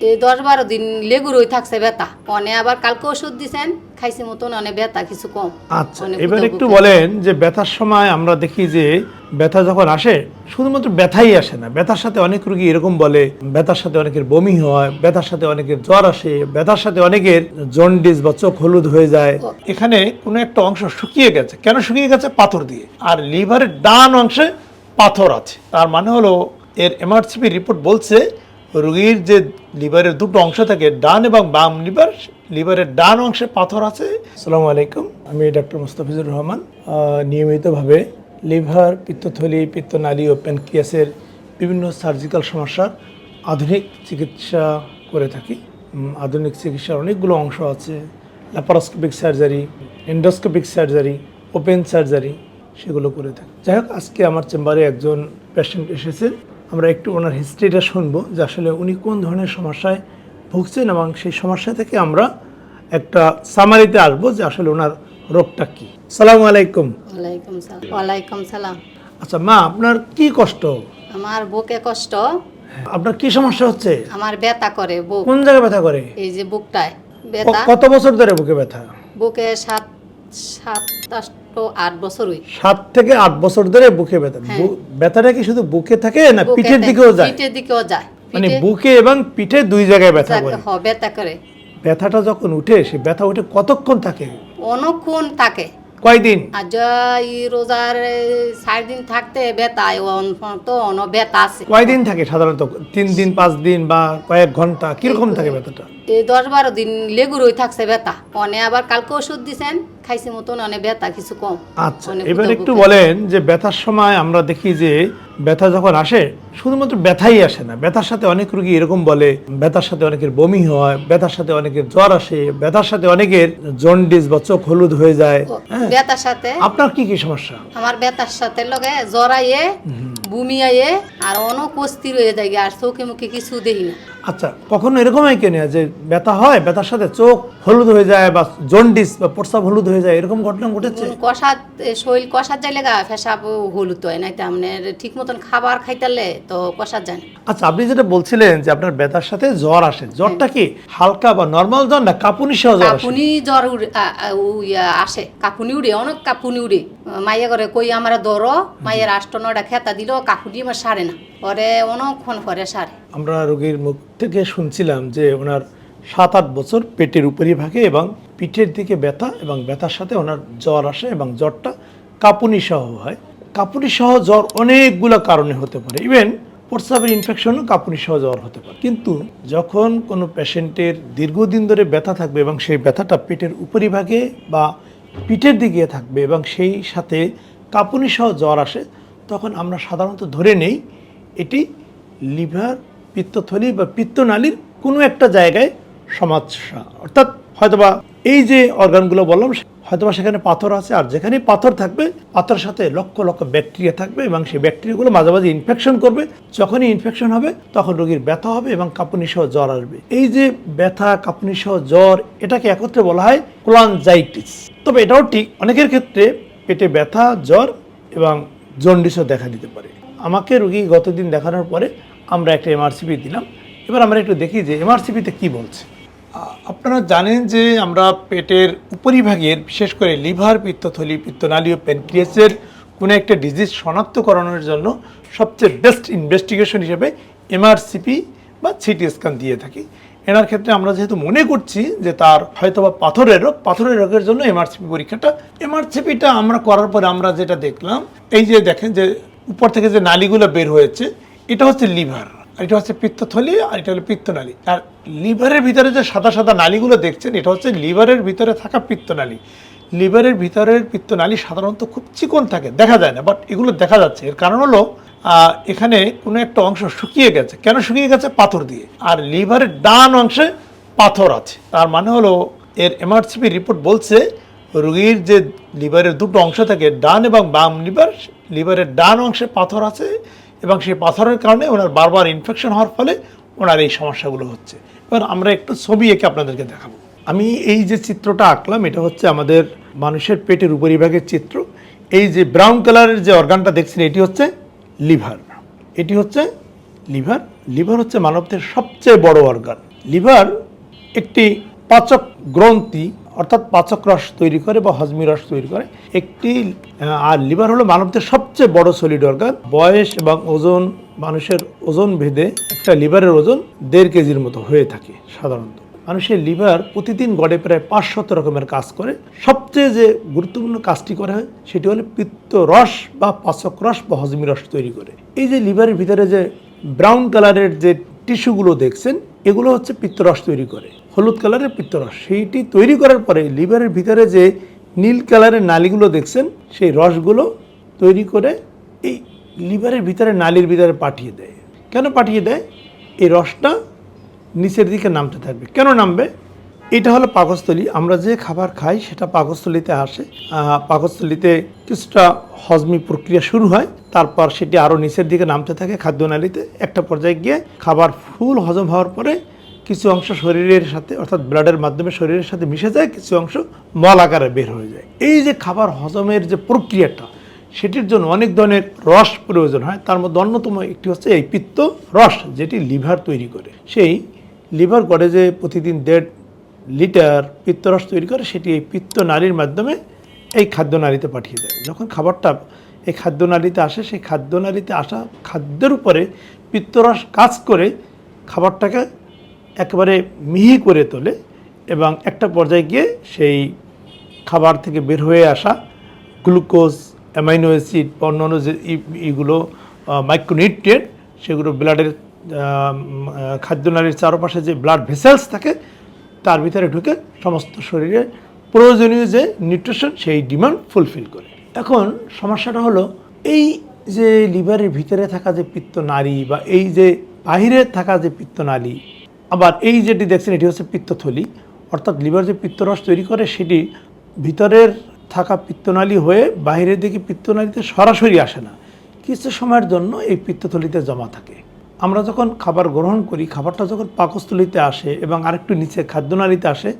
এই দশ বারো দিন লেগুর হয়ে থাকছে ব্যথা। অনে আবার কালকে ওষুধ দিছেন খাইছি মতন অনে ব্যথা কিছু কম। আচ্ছা এবার একটু বলেন যে ব্যথার সময় আমরা দেখি যে ব্যথা যখন আসে শুধুমাত্র ব্যথাই আসে না ব্যথার সাথে অনেক রোগী এরকম বলে ব্যথার সাথে অনেকের বমি হয় ব্যথার সাথে অনেকের জ্বর আসে ব্যথার সাথে অনেকের জন্ডিস বা চোখ হলুদ হয়ে যায়। এখানে কোনো একটা অংশ শুকিয়ে গেছে। কেন শুকিয়ে গেছে? পাথর দিয়ে। আর লিভারের ডান অংশে পাথর আছে। তার মানে হলো এর এমআরসিপি রিপোর্ট বলছে রোগীর যে লিভারের দুটো অংশ থাকে, ডান এবং বাম লিভার, লিভারের ডান অংশে পাথর আছে। আসসালামু আলাইকুম, আমি ডক্টর মুস্তাফিজুর রহমান। নিয়মিতভাবে লিভার, পিত্তথলি, পিত্তনালী ও প্যানক্রিয়াসের বিভিন্ন সার্জিক্যাল সমস্যার আধুনিক চিকিৎসা করে থাকি। আধুনিক চিকিৎসার অনেকগুলো অংশ আছে। Laparoscopic surgery endoscopic surgery open surgery সেগুলো করে থাকি। যাই হোক, আজকে আমার চেম্বারে একজন পেশেন্ট এসেছেন আমরা একটু ওনার হিস্ট্রিটা শুনব যে আসলে উনি কোন ধরনের সমস্যায় ভুগছেন এবং সেই সমস্যা থেকে আমরা একটা সামারিতে আসব যে আসলে ওনার রোগটা কি। সালাম আলাইকুম। ওয়ালাইকুম সালাম। আচ্ছা মা আপনার কি কষ্ট? আমার বুকে কষ্ট। আপনার কি সমস্যা হচ্ছে? আমার ব্যথা করে বুক। কোন জায়গায় ব্যথা করে? এই যে বুকটায়। ব্যথা। কত বছর ধরে বুকে ব্যথা? বুকে সাত আট থেকে আট বছর ধরে বুকে ব্যথা। হ্যাঁ। ব্যথাটা কি শুধু বুকে থাকে না পিঠের দিকেও যায়? পিঠের দিকেও যায়। মানে বুকে এবং পিঠে দুই জায়গায় ব্যথা করে। ব্যথা করে। ব্যথাটা যখন উঠে সে ব্যথা উঠে কতক্ষণ থাকে? অনেকক্ষণ থাকে। কয়দিন? রোজার চার দিন থাকতে ব্যথা তো অন ব্যথা আছে। কয়দিন থাকে সাধারণত? তিন দিন পাঁচ দিন বা কয়েক ঘণ্টা? কীরকম থাকে ব্যথাটা? এই দশ বারো দিন লেগুর হয়ে থাকছে ব্যথা। অনে আবার কালকে ওষুধ দিছেন। খাইছি মতন অনে ব্যথা কিছু কম। আচ্ছা এবার একটু বলেন যে ব্যথার সময় আমরা দেখি যে ব্যথা যখন আসে শুধুমাত্র ব্যথাই আসে না ব্যথার সাথে অনেক রোগী এরকম বলে ব্যথার সাথে অনেকের বমি হয় ব্যথার সাথে অনেকের জ্বর আসে ব্যথার সাথে অনেকের জন্ডিস বা চোখ হলুদ হয়ে যায় হ্যাঁ। ব্যথার সাথে? আপনার কি কি সমস্যা? আমার ব্যথার সাথে লগে জ্বর আইয়ে বমি আইয়ে আর অনেক অস্থির হয়ে যায় আর চোখে মুখে কিছু দেখি না। আচ্ছা কখনো এরকম হয় কেন যে ব্যথা হয় ব্যথার সাথে চোখ হলুদ হয়ে যায় বা জন্ডিস বা প্রস্রাব হলুদ হয়ে যায় এরকম ঘটনা ঘটেছে? কষা শরীর কষার যাইলে গা ফেসাব হলুদ হয় নাই মানে ঠিক মতন খাবার খাইতালে তো কষার যায় আচ্ছা আপনি যেটা বলছিলেন যে আপনার ব্যথার সাথে জ্বর আসে জ্বরটা কি হালকা বা নর্মাল জ্বর না কাঁপুনি সহ জ্বর কাপুনি জ্বর আসে কাপুনি উড়ে অনেক কাপুনি উড়ে। মাইয়া করে কই আমার দর মাইয়ের আষ্ট নয়টা খেতা দিল কাপুনি আমার সারে না পরে অনেকক্ষণ পরে সারে। আমরা রোগীর মুখ থেকে শুনছিলাম যে ওনার সাত আট বছর পেটের উপরিভাগে এবং পিঠের দিকে ব্যথা এবং ব্যথার সাথে ওনার জ্বর আসে এবং জ্বরটা কাঁপুনি সহ হয়। কাঁপুনি সহ জ্বর অনেকগুলো কারণে হতে পারে। ইভেন প্রস্রাবের ইনফেকশনও কাঁপুনি সহ জ্বর হতে পারে। কিন্তু যখন কোনো পেশেন্টের দীর্ঘদিন ধরে ব্যথা থাকবে এবং সেই ব্যথাটা পেটের উপরিভাগে বা পিঠের দিকে থাকবে এবং সেই সাথে কাঁপুনি সহ জ্বর আসে, তখন আমরা সাধারণত ধরে নেই, এটি লিভার পিত্তথলি বা পিত্তনালীর কোনো একটা জায়গায় সমস্যা অর্থাৎ হয়তোবা এই যে অর্গানগুলো বললাম হয়তোবা সেখানে পাথর আছে, আর যেখানে পাথর থাকবে, পাথরের সাথে লক্ষ লক্ষ ব্যাকটেরিয়া থাকবে এবং সেই ব্যাকটেরিয়াগুলো মাঝে মাঝে ইনফেকশন করবে। যখনই ইনফেকশন হবে, তখন রোগীর ব্যথা হবে এবং কাঁপুনি সহ জ্বর আসবে। এই যে ব্যথা কাঁপুনি সহ জ্বর, এটাকে একত্রে বলা হয় কোলানজাইটিস তবে এটাও ঠিক, অনেকের ক্ষেত্রে পেটে ব্যথা, জ্বর এবং জন্ডিসও দেখা দিতে পারে। আমাকে রুগী গতদিন দেখানোর পরে আমরা একটা এমআরসিপি দিলাম। এবার আমরা একটু দেখি যে এমআরসিপিতে কি বলছে। আপনারা জানেন যে আমরা পেটের উপরিভাগের, বিশেষ করে লিভার পিত্তথলি পিত্তনালী ও প্যানক্রিয়াসের কোনো একটা ডিজিজ শনাক্তকরণের জন্য সবচেয়ে বেস্ট ইনভেস্টিগেশন হিসেবে এমআরসিপি বা সিটি স্ক্যান দিয়ে থাকি। এনার ক্ষেত্রে আমরা যেহেতু মনে করছি যে তার হয়তো বা পাথরের রোগ, পাথরের রোগের জন্য এমআরসিপি পরীক্ষাটা এমআরসিপিটা আমরা করার পরে আমরা যেটা দেখলাম, এই যে দেখেন যে উপর থেকে যে নালীগুলো বের হয়েছে এটা হচ্ছে লিভার, আর এটা হচ্ছে পিত্তথলি, আর এটা হলো পিত্তনালী। আর লিভারের ভিতরে যে সাদা সাদা নালীগুলো দেখছেন, এটা হচ্ছে লিভারের ভিতরে থাকা পিত্তনালী। লিভারের ভিতরের পিত্তনালী সাধারণত খুব চিকন থাকে, দেখা যায় না বাট এগুলো দেখা যাচ্ছে। এর কারণ হলো এখানে কোনো একটা অংশ শুকিয়ে গেছে। কেন শুকিয়ে গেছে? পাথর দিয়ে। আর লিভারের ডান অংশে পাথর আছে। তার মানে হলো, এর এমআরসিপি রিপোর্ট বলছে, রোগীর যে লিভারের দুটো অংশ থাকে, ডান এবং বাম লিভার, লিভারের ডান অংশে পাথর আছে এবং সেই পাথরের কারণে ওনার বারবার ইনফেকশন হওয়ার ফলে ওনার এই সমস্যাগুলো হচ্ছে। এবার আমরা একটু ছবি এঁকে আপনাদেরকে দেখাবো। আমি এই যে চিত্রটা আঁকলাম, এটা হচ্ছে আমাদের মানুষের পেটের উপরিভাগের চিত্র। এই যে ব্রাউন কালারের যে অর্গানটা দেখছেন, এটি হচ্ছে লিভার এটি হচ্ছে লিভার লিভার হচ্ছে মানবদের সবচেয়ে বড় অর্গান লিভার একটি পাচক গ্রন্থি অর্থাৎ পাচক রস তৈরি করে বা হজমি রস তৈরি করে। একটি আর লিভার হলো মানবদের সবচেয়ে বড় সলিড অর্গান বয়স এবং ওজন, মানুষের ওজন ভেদে একটা লিভারের ওজন দেড় কেজির মতো হয়ে থাকে সাধারণত। মানুষের লিভার প্রতিদিন গড়ে প্রায় পাঁচশত রকমের কাজ করে। সবচেয়ে যে গুরুত্বপূর্ণ কাজটি করা হয়, সেটি হলো পিত্ত রস বা পাচক রস বা হজমি রস তৈরি করে। এই যে লিভারের ভিতরে যে ব্রাউন কালারের যে টিস্যুগুলো দেখছেন, এগুলো হচ্ছে পিত্তরস তৈরি করে। হলুদ কালারের পিত্তরস সেইটি তৈরি করার পরে লিভারের ভিতরে যে নীল কালারের নালিগুলো দেখছেন, সেই রসগুলো তৈরি করে এই লিভারের ভিতরে নালির ভিতরে পাঠিয়ে দেয়। কেন পাঠিয়ে দেয়? এই রসটা নিচের দিকে নামতে থাকবে। কেন নামবে? এটা হলো পাকস্থলী। আমরা যে খাবার খাই সেটা পাকস্থলীতে আসে। পাকস্থলীতে কিছুটা হজমি প্রক্রিয়া শুরু হয়। তারপর সেটি আরও নিচের দিকে নামতে থাকে খাদ্যনালীতে। একটা পর্যায়ে গিয়ে খাবার ফুল হজম হওয়ার পরে কিছু অংশ শরীরের সাথে, অর্থাৎ ব্লাডের মাধ্যমে শরীরের সাথে মিশে যায়, কিছু অংশ মল আকারে বের হয়ে যায়। এই যে খাবার হজমের যে প্রক্রিয়াটা, সেটির জন্য অনেক ধরনের রস প্রয়োজন হয়। তার মধ্যে অন্যতম একটি হচ্ছে এই পিত্ত রস, যেটি লিভার তৈরি করে। সেই লিভার করে যে প্রতিদিন দেড় লিটার পিত্তরস তৈরি করে, সেটি এই পিত্ত নালীর মাধ্যমে এই খাদ্য নালীতে পাঠিয়ে দেয়। যখন খাবারটা এই খাদ্য নালীতে আসে, সেই খাদ্য নালীতে আসা খাদ্যের উপরে পিত্তরস কাজ করে খাবারটাকে একেবারে মিহি করে তোলে এবং একটা পর্যায়ে গিয়ে সেই খাবার থেকে বের হয়ে আসা গ্লুকোজ, অ্যামাইনো অ্যাসিড বা অন্যান্য যে ইগুলো মাইক্রোনিউট্রিয়েন্ট, সেগুলো ব্লাডের খাদ্যনালীর চারপাশে যে ব্লাড ভেসেলস থাকে, তার ভিতরে ঢুকে সমস্ত শরীরে প্রয়োজনীয় যে নিউট্রিশন, সেই ডিমান্ড ফুলফিল করে। এখন সমস্যাটা হলো, এই যে লিভারের ভিতরে থাকা যে পিত্ত নালী বা এই যে বাহিরে থাকা যে পিত্ত নালী আবার এই যেটি দেখছেন, এটি হচ্ছে পিত্তথলি। অর্থাৎ লিভার যে পিত্তরস তৈরি করে, সেটি ভিতরের থাকা পিত্তনালী হয়ে বাইরের দিকে পিত্তনালীতে সরাসরি আসে না। কিছু সময়ের জন্য এই পিত্তথলিতে জমা থাকে। আমরা যখন খাবার গ্রহণ করি, খাবারটা যখন পাকস্থলিতে আসে এবং আরেকটু নিচে খাদ্যনালীতে আসে,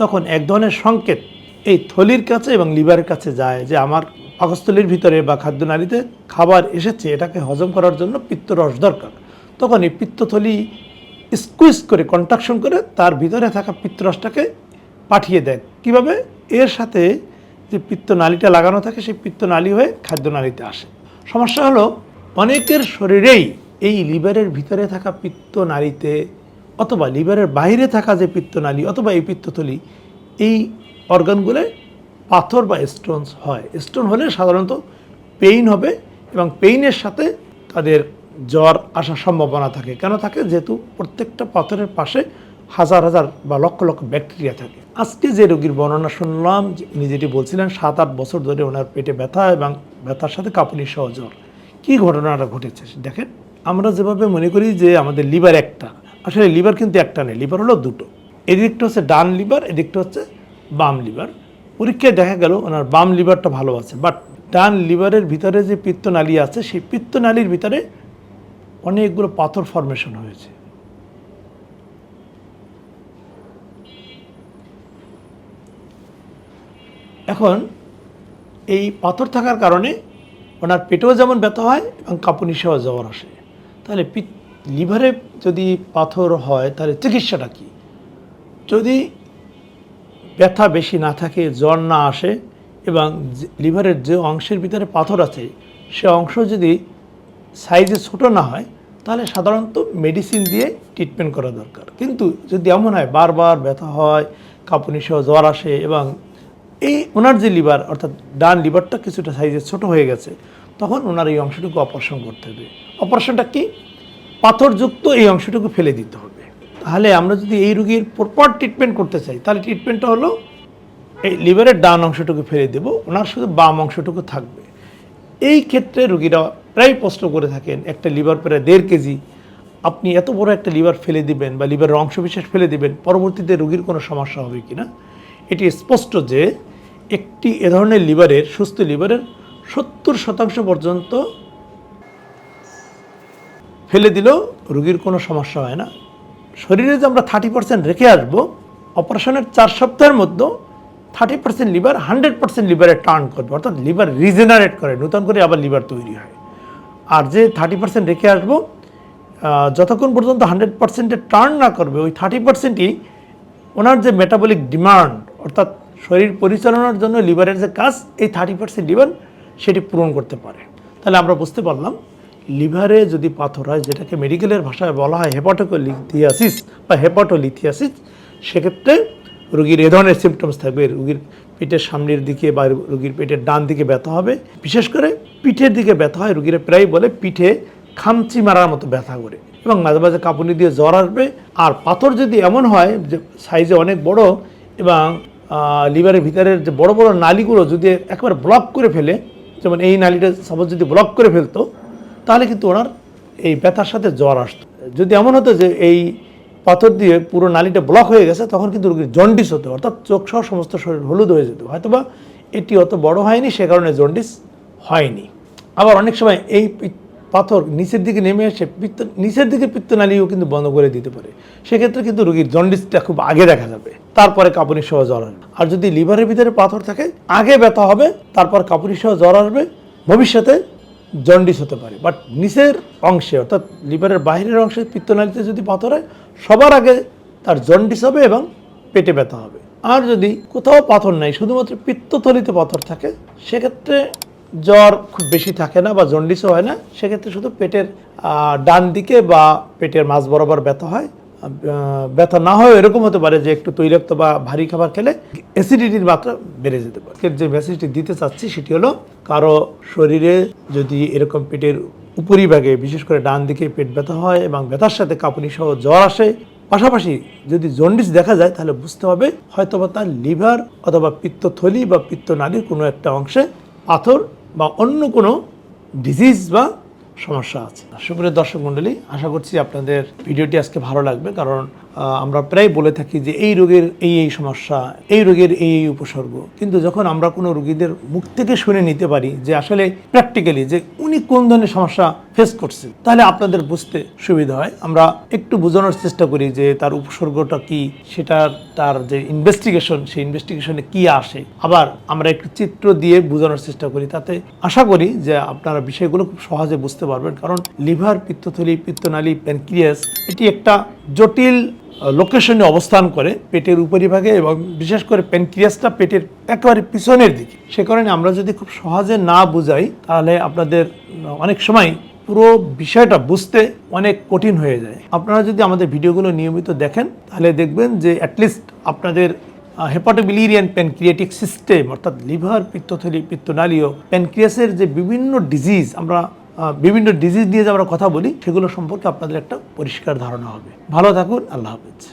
তখন এক ধরনের সংকেত এই থলির কাছে এবং লিভারের কাছে যায় যে আমার পাকস্থলীর ভিতরে বা খাদ্যনালীতে খাবার এসেছে, এটাকে হজম করার জন্য পিত্তরস দরকার। তখন এই পিত্তথলি স্কুইজ করে কন্ট্রাকশন করে তার ভিতরে থাকা পিত্তরসটাকে পাঠিয়ে দেয়। কীভাবে? এর সাথে যে পিত্ত নালীটা লাগানো থাকে, সেই পিত্ত নালী হয়ে খাদ্য নালীতে আসে। সমস্যা হলো, অনেকের শরীরেই এই লিভারের ভিতরে থাকা পিত্ত নালীতে অথবা লিভারের বাইরে থাকা যে পিত্ত নালী অথবা এই পিত্তথলি, এই অর্গানগুলো পাথর বা স্টোনস হয়। স্টোন হলে সাধারণত পেইন হবে এবং পেইনের সাথে তাদের জ্বর আসার সম্ভাবনা থাকে। কেন থাকে? যেহেতু প্রত্যেকটা পাথরের পাশে হাজার হাজার বা লক্ষ লক্ষ ব্যাকটেরিয়া থাকে। আজকে যে রোগীর বর্ণনা শুনলাম উনি যেটি বলছিলেন, সাত আট বছর ধরে ওনার পেটে ব্যথা এবং ব্যথার সাথে কাঁপুনি সহ জ্বর। কী ঘটনাটা ঘটেছে দেখেন? আমরা যেভাবে মনে করি যে আমাদের লিভার একটা। আসলে লিভার কিন্তু একটা নেই লিভার হলো দুটো। এদিকটা হচ্ছে ডান লিভার, এদিকটা হচ্ছে বাম লিভার। পরীক্ষায় দেখা গেল ওনার বাম লিভারটা ভালো আছে। বাট ডান লিভারের ভিতরে যে পিত্তনালী আছে, সেই পিত্তনালীর ভিতরে অনেকগুলো পাথর ফর্মেশন হয়েছে। এখন এই পাথর থাকার কারণে ওনার পেটেও যেমন ব্যথা হয় এবং কাঁপুনি সহ জ্বর আসে। তাহলে লিভারে যদি পাথর হয়, তাহলে চিকিৎসাটা কী? যদি ব্যথা বেশি না থাকে, জ্বর না আসে এবং লিভারের যে অংশের ভিতরে পাথর আছে, সে অংশ যদি সাইজে ছোট না হয় তাহলে সাধারণত মেডিসিন দিয়ে ট্রিটমেন্ট করা দরকার। কিন্তু যদি এমন হয়, বারবার ব্যথা হয়, কাঁপুনি সহ জ্বর আসে এবং এই ওনার যে লিভার অর্থাৎ ডান লিভারটা কিছুটা সাইজে ছোট হয়ে গেছে, তখন ওনার এই অংশটুকু অপারেশন করতে হবে। অপারেশনটা কি? পাথরযুক্ত এই অংশটুকু ফেলে দিতে হবে। তাহলে আমরা যদি এই রুগীর প্রপার ট্রিটমেন্ট করতে চাই, তাহলে ট্রিটমেন্টটা হলো এই লিভারের ডান অংশটুকু ফেলে দেব, ওনার শুধু বাম অংশটুকু থাকবে। এই ক্ষেত্রে রুগীরা প্রায় প্রশ্ন করে থাকেন, একটা লিভার প্রায় দেড় কেজি, আপনি এত বড় একটা লিভার ফেলে দিবেন বা লিভারের অংশবিশেষ ফেলে দিবেন, পরবর্তীতে রুগীর কোনো সমস্যা হবে কি না? এটি স্পষ্ট যে একটি এ ধরনের লিভারের, সুস্থ লিভারের সত্তর শতাংশ পর্যন্ত ফেলে দিলেও রুগীর কোনো সমস্যা হয় না। শরীরে যে আমরা থার্টি পার্সেন্ট রেখে আসব, অপারেশনের চার সপ্তাহের মধ্যে thirty percent liver hundred percent লিভারে টার্ন করবে, অর্থাৎ লিভার রিজেনারেট করে, নতুন করে আবার লিভার তৈরি হয়। আর যে থার্টি পার্সেন্ট রেখে আসব যতক্ষণ পর্যন্ত হান্ড্রেড পার্সেন্টে টার্ন না করবে, ওই থার্টি পার্সেন্টই ওনার যে মেটাবলিক ডিমান্ড অর্থাৎ শরীর পরিচালনার জন্য লিভারের যে কাজ, এই থার্টি পার্সেন্ট লিভার সেটি পূরণ করতে পারে। তাহলে আমরা বুঝতে পারলাম, লিভারে যদি পাথর হয়, যেটাকে মেডিকেলের ভাষায় বলা হয় হেপাটোকোলিথিয়াসিস বা হেপাটোলিথিয়াসিস সেক্ষেত্রে রোগীর এ ধরনের সিমটমস থাকবে। রুগীর পেটের সামনের দিকে বা রুগীর পেটের ডান দিকে ব্যথা হবে। বিশেষ করে পিঠের দিকে ব্যথা হয়, রুগীরা প্রায় বলে পিঠে খামচি মারার মতো ব্যথা করে। এবং মাঝে মাঝে কাঁপুনি দিয়ে জ্বর আসবে। আর পাথর যদি এমন হয় যে সাইজে অনেক বড় এবং লিভারের ভিতরের যে বড় বড় নালীগুলো যদি একবার ব্লক করে ফেলে, যেমন এই নালীটা সাপোজ যদি ব্লক করে ফেলতো, তাহলে কিন্তু ওনার এই ব্যথার সাথে জ্বর আসতো। যদি এমন হতো যে এই পাথর দিয়ে পুরো নালীটা ব্লক হয়ে গেছে, তখন কিন্তু রোগীর জন্ডিস হতো। অর্থাৎ চোখ সহ সমস্ত শরীর হলুদ হয়ে যেত। হয়তোবা এটি অত বড় হয়নি, সে কারণে জন্ডিস হয়নি। আবার অনেক সময় এই পাথর নিচের দিকে নেমে এসে পিত্ত নিচের দিকে পিত্তনালীও কিন্তু বন্ধ করে দিতে পারে। সেক্ষেত্রে কিন্তু রোগীর জন্ডিসটা খুব আগে দেখা যাবে। তারপরে কাঁপুনি সহ জ্বর আসবে আর যদি লিভারের ভিতরে পাথর থাকে, আগে ব্যথা হবে, তারপর কাঁপুনি সহ জ্বর আসবে, ভবিষ্যতে জন্ডিস হতে পারে। বাট নিচের অংশে, অর্থাৎ লিভারের বাইরের অংশে পিত্তনালীতে যদি পাথর হয়, সবার আগে তার জন্ডিস হবে এবং পেটে ব্যথা হবে। আর যদি কোথাও পাথর নাই, শুধুমাত্র পিত্তথলিতে পাথর থাকে, সেক্ষেত্রে জ্বর খুব বেশি থাকে না বা জন্ডিসও হয় না, সেক্ষেত্রে শুধু পেটের ডান দিকে বা পেটের মাঝ বরাবর ব্যথা হয়। ব্যথা না হয় এরকম হতে পারে যে একটু তৈলাক্ত বা ভারী খাবার খেলে অ্যাসিডিটির মাত্রা বেড়ে যেতে পারে। যে মেসেজটি দিতে চাচ্ছি সেটি হলো, কারও শরীরে যদি এরকম পেটের উপরিভাগে, বিশেষ করে ডান দিকে পেট ব্যথা হয় এবং ব্যথার সাথে কাঁপুনি সহ জ্বর আসে, পাশাপাশি যদি জন্ডিস দেখা যায়, তাহলে বুঝতে হবে হয়তোবা তার লিভার অথবা পিত্তথলি বা পিত্তনালীর কোনো একটা অংশে পাথর বা অন্য কোনো ডিজিজ বা সমস্যা আছে। সুপ্রিয় দর্শক মন্ডলী আশা করছি আপনাদের ভিডিওটি আজকে ভালো লাগবে, কারণ আমরা প্রায় বলে থাকি যে এই রোগের এই এই সমস্যা, এই রোগের এই এই উপসর্গ। কিন্তু যখন আমরা কোনো রোগীদের মুখ থেকে শুনে নিতে পারি যে আসলে প্র্যাকটিক্যালি যে উনি কোন ধরনের সমস্যা ফেস করছে, তাহলে আপনাদের বুঝতে সুবিধা হয়। আমরা একটু বোঝানোর চেষ্টা করি যে তার উপসর্গটা কি সেটার তার যে ইনভেস্টিগেশন সেই ইনভেস্টিগেশনে কি আসে। আবার আমরা একটু চিত্র দিয়ে বোঝানোর চেষ্টা করি। তাতে আশা করি যে আপনারা বিষয়গুলো খুব সহজে বুঝতে পারবেন। কারণ লিভার পিত্তথলি, পিত্তনালী, প্যানক্রিয়াস, এটি একটা জটিল লোকেশনে অবস্থান করে পেটের উপরিভাগে এবং বিশেষ করে প্যানক্রিয়াসটা পেটের একেবারে পিছনের দিকে। সে কারণে আমরা যদি খুব সহজে না বুঝাই, তাহলে আপনাদের অনেক সময় পুরো বিষয়টা বুঝতে অনেক কঠিন হয়ে যায়। আপনারা যদি আমাদের ভিডিওগুলো নিয়মিত দেখেন, তাহলে দেখবেন যে অ্যাটলিস্ট আপনাদের হেপাটোবিলিরিয়ান প্যানক্রিয়াটিক সিস্টেম অর্থাৎ লিভার পিত্তথলি, পিত্তনালীয় প্যানক্রিয়াসের যে বিভিন্ন ডিজিজ আমরা বিভিন্ন ডিজিজ নিয়ে যে আমরা কথা বলি, সেগুলো সম্পর্কে আপনাদের একটা পরিষ্কার ধারণা হবে। ভালো থাকুন, আল্লাহ হাফেজ।